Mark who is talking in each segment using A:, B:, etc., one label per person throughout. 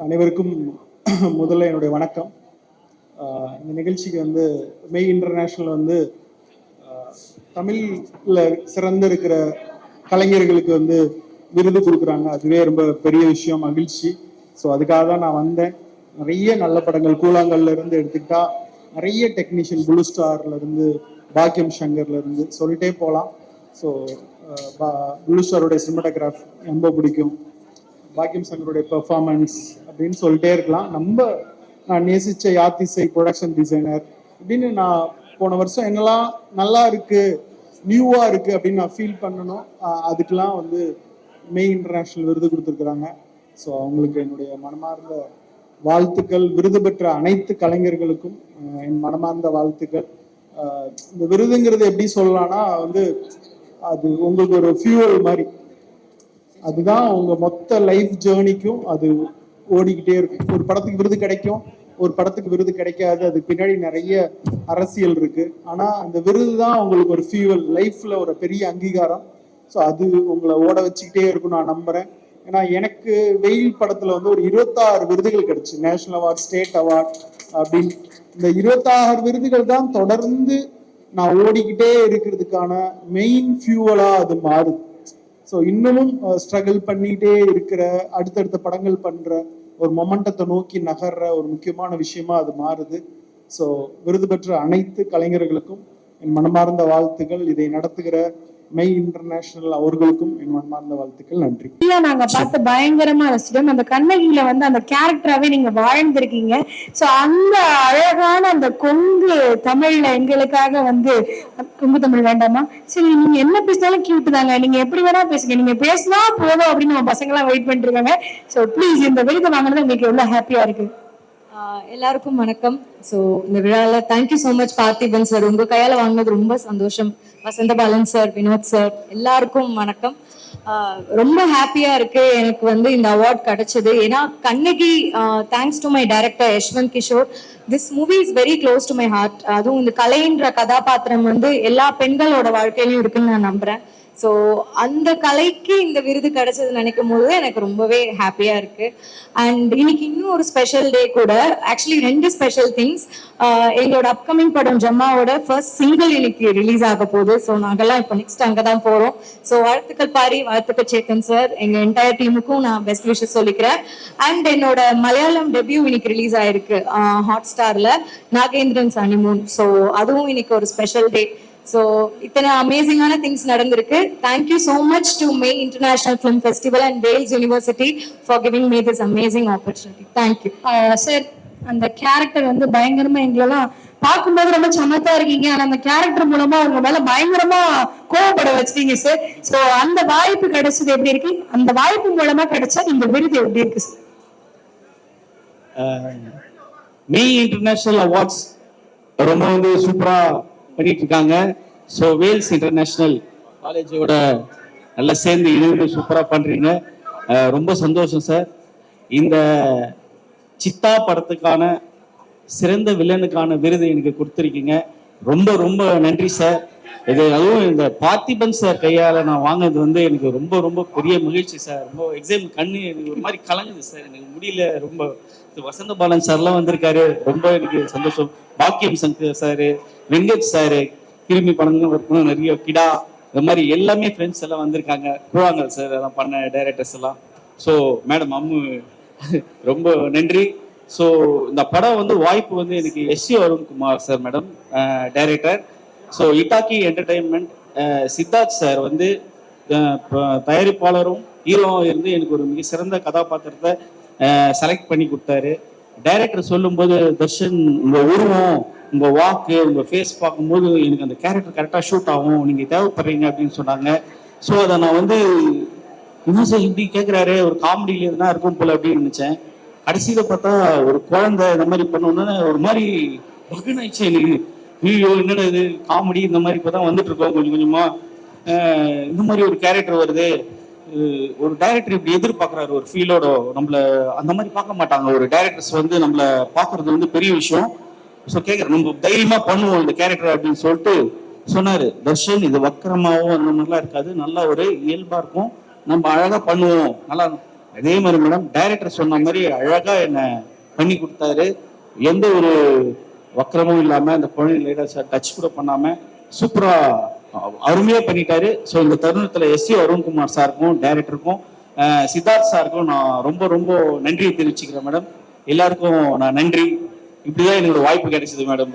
A: அனைவருக்கும் முதல்ல என்னுடைய வணக்கம். இந்த நிகழ்ச்சிக்கு வந்து மெய் இன்டர்நேஷ்னல் வந்து தமிழில் சிறந்து இருக்கிற கலைஞர்களுக்கு வந்து விருது கொடுக்குறாங்க. அதுவே ரொம்ப பெரிய விஷயம் மகிழ்ச்சி. ஸோ அதுக்காக தான் நான் வந்தேன். நிறைய நல்ல படங்கள் கூழாங்கல்ல இருந்து எடுத்துக்கிட்டா நிறைய டெக்னீஷியன் புளு ஸ்டார்ல இருந்து பாக்கியம் சங்கர்ல இருந்து சொல்லிட்டே போகலாம் ஸோ புளு ஸ்டாரோடைய சினிமாட்டோகிராஃப் ரொம்ப பிடிக்கும். பாக்கியம் சங்கருடைய பெர்ஃபார்மன்ஸ் அப்படின்னு சொல்லிட்டே இருக்கலாம். நம்ம நான் நேசிச்ச யாத்திசை ப்ரொடக்ஷன் டிசைனர் அப்படின்னு நான் போன வருஷம் என்னெல்லாம் நல்லா இருக்கு நியூவா இருக்கு அப்படின்னு நான் ஃபீல் பண்ணணும். அதுக்கெல்லாம் வந்து மெய் இன்டர்நேஷ்னல் விருது கொடுத்துருக்குறாங்க. ஸோ அவங்களுக்கு என்னுடைய மனமார்ந்த வாழ்த்துக்கள். விருது பெற்ற அனைத்து கலைஞர்களுக்கும் என் மனமார்ந்த வாழ்த்துக்கள். இந்த விருதுங்கிறது எப்படி சொல்லலாம்னா வந்து அது உங்களுக்கு ஒரு ஃபியூவல் மாதிரி. அதுதான் அவங்க மொத்த லைஃப் ஜேர்னிக்கும் அது ஓடிக்கிட்டே இருக்கும். ஒரு படத்துக்கு விருது கிடைக்கும் ஒரு படத்துக்கு விருது கிடைக்காது. அதுக்கு பின்னாடி நிறைய அரசியல் இருக்கு. ஆனா அந்த விருது தான் உங்களுக்கு ஒரு ஃபியூவல் லைஃப்ல ஒரு பெரிய அங்கீகாரம். ஸோ அது உங்களை ஓட வச்சுக்கிட்டே இருக்கும் நான் நம்புறேன். ஏன்னா எனக்கு வெயில் படத்துல வந்து ஒரு இருபத்தாறு விருதுகள் கிடைச்சு. நேஷனல் அவார்ட் ஸ்டேட் அவார்ட் அப்படின்னு. இந்த இருபத்தாறு விருதுகள் தான் தொடர்ந்து நான் ஓடிக்கிட்டே இருக்கிறதுக்கான மெயின் ஃபியூவலா அது மாறுது. ஸோ இன்னமும் uh, ஸ்ட்ரகிள் பண்ணிட்டே இருக்கிற அடுத்தடுத்த படங்கள் பண்ற ஒரு மொமெண்டத்தை நோக்கி நகர்ற ஒரு முக்கியமான விஷயமா அது மாறுது. ஸோ விருது பெற்ற அனைத்து கலைஞர்களுக்கும் என் மனமார்ந்த வாழ்த்துக்கள். இதை நடத்துகிற மெய் இன்டர்நேஷனல் அவர்களுக்கும் என் மனமார்ந்த வாழ்த்துக்கள் நன்றி.
B: இல்ல நாங்க பார்த்து பயங்கரமா ரசிச்சோம் அந்த கண்ணகியில வந்து அந்த கேரக்டராவே நீங்க வாழ்ந்திருக்கீங்க. சோ அந்த அழகான அந்த கொங்கு தமிழ்ல எங்களுக்காக வந்து கொங்கு தமிழ் வேண்டாமா? சரி நீங்க என்ன பேசினாலும் கியூட் தாங்க. நீங்க எப்படி வேணா பேசுங்க. நீங்க பேசினா போதும் அப்படின்னு நம்ம பசங்க எல்லாம் வெயிட் பண்ணிட்டு இருக்காங்க. சோ ப்ளீஸ் இந்த விருது வாங்கினது உங்களுக்கு எவ்வளவு ஹாப்பியா இருக்கு.
C: எல்லாருக்கும் வணக்கம். ஸோ இந்த விழாவில் thank you so much Parthiban sir உங்க கையால வாங்கினது ரொம்ப சந்தோஷம். வசந்தபாலன் சார் வினோத் சார் எல்லாருக்கும் வணக்கம். ரொம்ப ஹாப்பியா இருக்கு. எனக்கு வந்து இந்த அவார்ட் கிடைச்சது. ஏன்னா Kannagi thanks to my director Yashwanth Kishore this movie is very close to my heart அதுவும் இந்த கலைன்ற கதாபாத்திரம் வந்து எல்லா பெண்களோட வாழ்க்கையிலும் இருக்குன்னு நான் நம்புறேன். ஸோ அந்த கலைக்கு இந்த விருது கிடைச்சது நினைக்கும் போது எனக்கு ரொம்பவே ஹாப்பியா இருக்கு. அண்ட் இன்னைக்கு இன்னும் ஒரு ஸ்பெஷல் டே கூட ஆக்சுவலி ரெண்டு ஸ்பெஷல் திங்ஸ் uh, எங்களோட அப்கமிங் படம் ஜம்மாவோட ஃபர்ஸ்ட் சிங்கிள் இன்னைக்கு ரிலீஸ் ஆக போகுது. ஸோ நாங்கெல்லாம் இப்போ நெக்ஸ்ட் அங்கே தான் போகிறோம் ஸோ வாழ்த்துக்கள் பாரி வாழ்த்துக்கள் சேத்தன் சார் எங்கள் என்டையர் டீமுக்கும் நான் பெஸ்ட் விஷஸ் சொல்லிக்கிறேன். அண்ட் என்னோட மலையாளம் டெபியூ இன்னைக்கு ரிலீஸ் ஆயிருக்கு uh, ஹாட் ஸ்டாரில் நாகேந்திரன் சனிமூன் ஸோ அதுவும் இன்னைக்கு ஒரு ஸ்பெஷல் டே ஸோ இத்தனை அமேசிங்கான திங்ஸ் நடந்திருக்கு. Thank you so much to May International Film Festival and Vels University for giving me this amazing opportunity thank you
B: sir அந்த கேரக்டர் வந்து பயங்கரமா எங்களெல்லாம் பார்க்கும்போது ரொம்ப சமத்தா இருக்கீங்க. ஆனா அந்த கேரக்டர் மூலமா உங்க மேல பயங்கரமா கோவப்பட வச்சிட்டீங்க சார் சோ அந்த வாய்ப்பு கிடைச்சது எப்படி இருக்கு? அந்த வாய்ப்பு மூலமா கிடைச்சா இந்த விருது எப்படி இருக்கு சார்
D: மெய் இன்டர்நேஷனல் அவார்ட்ஸ் ரொம்ப வந்து சூப்பரா பண்ணிட்டு இருக்காங்க ஸோ வேல்ஸ் இன்டர்நேஷ்னல் காலேஜோட நல்லா சேர்ந்து இணைந்து சூப்பராக பண்ணுறீங்க ரொம்ப சந்தோஷம் சார் இந்த சித்தா படத்துக்கான சிறந்த வில்லனுக்கான விருது எனக்கு கொடுத்துருக்கீங்க. ரொம்ப ரொம்ப நன்றி சார் இது அதுவும் இந்த பார்த்திபன் சார் கையால் நான் வாங்கினது வந்து எனக்கு ரொம்ப ரொம்ப பெரிய மகிழ்ச்சி சார் ரொம்ப எக்ஸாம் கண்ணு எனக்கு ஒரு மாதிரி கலங்குது சார் எனக்கு முடியல ரொம்ப வசந்த பாலன் சார்லாம் வந்திருக்காரு. ரொம்ப எனக்கு சந்தோஷம். பாக்கியம் சங்கர் சாரு வெங்கட் சாரு கிருமி படங்கள் நிறைய கிடா இந்த மாதிரி எல்லாமே ஃப்ரெண்ட்ஸ் எல்லாம் வந்திருக்காங்க. கூழாங்கல் சார் எல்லாம் பண்ண டைரக்டர்ஸ் எல்லாம். ஸோ மேடம் அம்மு ரொம்ப நன்றி. ஸோ இந்த படம் வந்து வாய்ப்பு வந்து எனக்கு S C Arunkumar sir madam director so Etaki entertainment Siddharth sir வந்து தயாரிப்பாளரும் ஹீரோவும் இருந்து எனக்கு ஒரு மிக சிறந்த கதாபாத்திரத்தை செலக்ட் பண்ணி கொடுத்தாரு. டைரக்டர் சொல்லும்போது தர்ஷன் உங்கள் உருவம் உங்கள் வாக்கு உங்கள் ஃபேஸ் பார்க்கும்போது எனக்கு அந்த கேரக்டர் கரெக்டாக ஷூட் ஆகும். நீங்கள் தேவைப்படுறீங்க அப்படின்னு சொன்னாங்க. ஸோ அதை நான் வந்து என்ன சார் இப்படி கேட்குறாரு ஒரு காமெடியில் எதுனா இருக்கும் போல அப்படின்னு நினச்சேன். கடைசியில் பார்த்தா ஒரு குழந்தை இந்த மாதிரி பண்ணோன்னு ஒரு மாதிரி பகுனாயிடுச்சு எனக்கு. ஐயோ என்னடா இது? காமெடி இந்த மாதிரி இப்பதான் வந்துட்டு இருக்கோம். கொஞ்சம் கொஞ்சமாக இந்த மாதிரி ஒரு கேரக்டர் வருது. ஒரு டைரக்டர் இப்படி எதிர்பார்க்குறாரு ஒரு ஃபீலோட நம்மள அந்த மாதிரி பார்க்க மாட்டாங்க. ஒரு டைரக்டர்ஸ் வந்து நம்மள பார்க்கறது வந்து பெரிய விஷயம். ஸோ கேட்குறேன் நம்ம தைரியமா பண்ணுவோம் இந்த கேரக்டர் அப்படின்னு சொல்லிட்டு சொன்னாரு. தர்ஷன் இது வக்கரமாவும் அந்த மாதிரிலாம் இருக்காது. நல்லா ஒரு இயல்பா இருக்கும். நம்ம அழகா பண்ணுவோம். நல்லா அதே மாதிரி மேடம் டைரக்டர் சொன்ன மாதிரி அழகா என்ன பண்ணி கொடுத்தாரு. எந்த ஒரு வக்கரமும் இல்லாம அந்த குழந்தைகளை டச் கூட பண்ணாம சூப்பரா அ- அருமையா பண்ணிட்டாரு. ஸோ இந்த தருணத்துல எஸ் சி அருண்குமார் சாருக்கும் டைரக்டருக்கும் சித்தார்த் சாருக்கும் நான் ரொம்ப ரொம்ப நன்றியை தெரிவிச்சுக்கிறேன் மேடம் எல்லாருக்கும் நான் நன்றி. இப்படிதான் எனக்கு வாய்ப்பு கிடைச்சது madam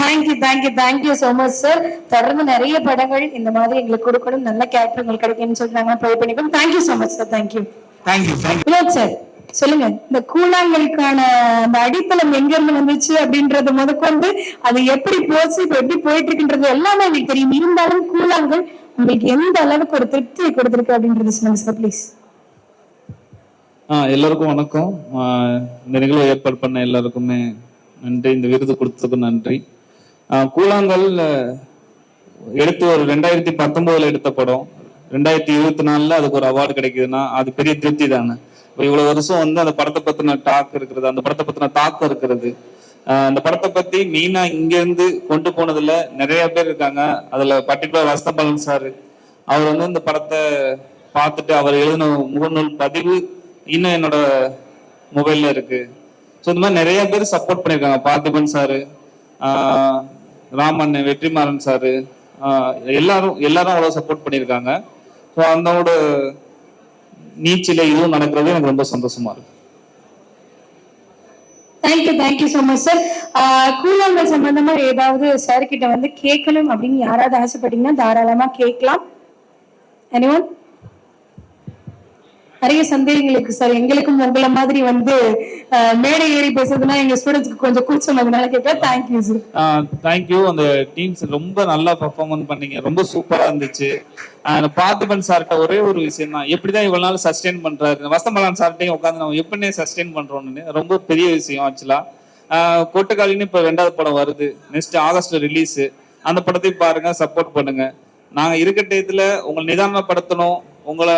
B: thank you thank you thank you so much sir தொடர்ந்து நிறைய படங்கள் இந்த மாதிரி எங்களுக்கு கொடுக்கணும். நல்ல கேரக்டர் உங்களுக்கு கிடைக்கும்னு சொல்லி நாங்க pray பண்ணிக்கோம் thank you so much sir thank you
D: thank you thank you
B: sir சொல்லுங்க. இந்த கூழாங்கலுக்கான அந்த அடித்தளம் எங்க இருந்து வந்துச்சு அப்படின்றது முதற்கொண்டு அது எப்படி போச்சு இப்ப எப்படி போயிட்டு இருக்குன்றது எல்லாமே எனக்கு தெரியும். இருந்தாலும் கூழாங்கல் உங்களுக்கு எந்த அளவுக்கு ஒரு திருப்தியை கொடுத்திருக்கு அப்படின்றது சொல்லுங்க சார் ப்ளீஸ்
E: எல்லாருக்கும் வணக்கம். இந்த நிகழ்வை ஏற்பாடு பண்ண எல்லாருக்குமே நன்றி. இந்த விருது கொடுத்ததுக்கு நன்றி. கூழாங்கல் எடுத்து ஒரு ரெண்டாயிரத்தி பத்தொன்பதுல எடுத்த படம். ரெண்டாயிரத்தி இருபத்தி நாலுல அதுக்கு ஒரு அவார்டு கிடைக்குதுன்னா அது பெரிய திருப்தி தானே? இப்போ இவ்வளவு வருஷம் வந்து அந்த படத்தை பத்தின டாக் இருக்கிறது அந்த படத்தை பத்தின தாக்கம் இருக்கிறது. அந்த படத்தை பத்தி மெயினா இங்க இருந்து கொண்டு போனதுல நிறைய பேர் இருக்காங்க. அதுல பர்டிகுலர் ரஸ்தபாலன் சார் அவர் வந்து இந்த படத்தை பார்த்துட்டு அவர் எழுதின முகநூல் பதிவு இன்னும் என்னோட மொபைல்ல இருக்கு. ஸோ இந்த மாதிரி நிறைய பேர் சப்போர்ட் பண்ணியிருக்காங்க. பார்த்திபன் சாரு ராமன் வெற்றிமாறன் சாரு எல்லாரும் எல்லாரும் அவ்வளோ சப்போர்ட் பண்ணியிருக்காங்க. ஸோ அந்தோட நீச்சில இதுவும் நடக்கிறது எனக்கு ரொம்ப சந்தோஷமா இருக்கு.
B: Thank you thank you so much sir Koozhangal சம்பந்தமா ஏதாவது சார் கிட்ட வந்து கேட்கணும் அப்படின்னு யாராவது ஆசைப்பட்டீங்கன்னா தாராளமா கேட்கலாம். எனி ஒன் நிறைய சந்தேகங்கள் இருக்கு சார். எங்களுக்கும் உங்களை மாதிரி வந்து மேடை ஏறி பேசுறதுனா எங்க ஸ்டூடெண்ட்ஸ்க்கு கொஞ்சம் கூச்சம் அதனால கேட்கலாம் thank you sir
E: thank you அந்த டீம்ஸ் ரொம்ப நல்லா பர்ஃபார்மன்ஸ் பண்ணீங்க. ரொம்ப சூப்பரா இருந்துச்சு. பார்த்திபன் சார்கிட்ட ஒரே ஒரு விஷயம் தான் எப்படிதான் இவ்வளவு நாள் சஸ்டெயின் பண்றாரு? வசமலான் சார்ட்டையும் உட்காந்து நம்ம எப்படி சஸ்டெயின் பண்றோம்னு. ரொம்ப பெரிய விஷயம் ஆக்சுவலா கொட்டுக்காலின்னு இப்ப ரெண்டாவது படம் வருது. நெக்ஸ்ட் ஆகஸ்ட் ரிலீஸ் அந்த படத்தையும் பாருங்க சப்போர்ட் பண்ணுங்க. நாங்க இருக்க டயத்துல உங்களை நிதானப்படுத்தணும். உங்களை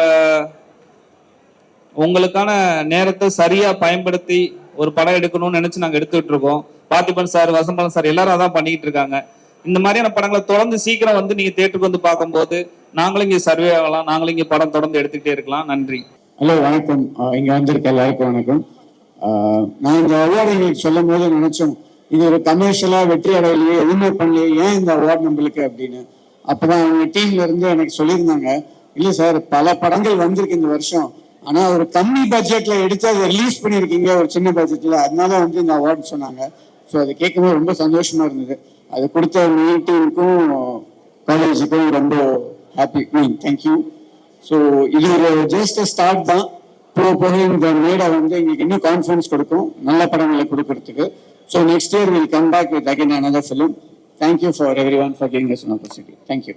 E: உங்களுக்கான நேரத்தை சரியா பயன்படுத்தி ஒரு படம் எடுக்கணும்னு நினைச்சு நாங்க எடுத்துட்டு இருக்கோம். பார்த்திபன் சார் வசம்பன் சார் எல்லாரும் அதான் பண்ணிட்டு இருக்காங்க. இந்த மாதிரியான படங்களை தொடர்ந்து சீக்கிரம் வந்து நீங்க தேட்டருக்கு வந்து பார்க்கும்போது நாங்களும் இங்க சர்வே ஆகலாம். நாங்களும் இங்க படம் தொடர்ந்து எடுத்துக்கிட்டே இருக்கலாம். நன்றி.
F: ஹலோ வணக்கம். இங்க வந்திருக்க எல்லாருக்கும் வணக்கம். நான் இந்த அவார்டு எங்களுக்கு சொல்லும் போது நினைச்சோம் இது ஒரு கமர்ஷியலா வெற்றி அடையலையே எதுவுமே பண்ணலையே ஏன் இந்த அவார்டு நம்மளுக்கு அப்படின்னு. அப்பதான் அவங்க டீம்ல இருந்து எனக்கு சொல்லியிருந்தாங்க இல்ல சார் பல படங்கள் வந்திருக்கு இந்த வருஷம். ஆனா ஒரு கம்மி பட்ஜெட்ல எடுத்து அதை ரிலீஸ் பண்ணிருக்கீங்க ஒரு சின்ன பட்ஜெட்ல அதனால வந்து இந்த அவார்டு சொன்னாங்க. ஸோ அதை கேட்கும்போது ரொம்ப சந்தோஷமா இருந்தது. அது கொடுத்த மெயின் டீமுக்கும் காலேஜுக்கும் ரொம்ப ஹாப்பி மீன் தேங்க்யூ ஸோ இது ஒரு ஜஸ்ட் ஸ்டார்ட் தான். போக போக இந்த மேடை வந்து எங்களுக்கு இன்னும் கான்ஃபிடன்ஸ் கொடுக்கும். நல்ல படங்களை கொடுக்கறதுக்கு. So next year will come back with again another film thank you for everyone for giving us an opportunity. Thank you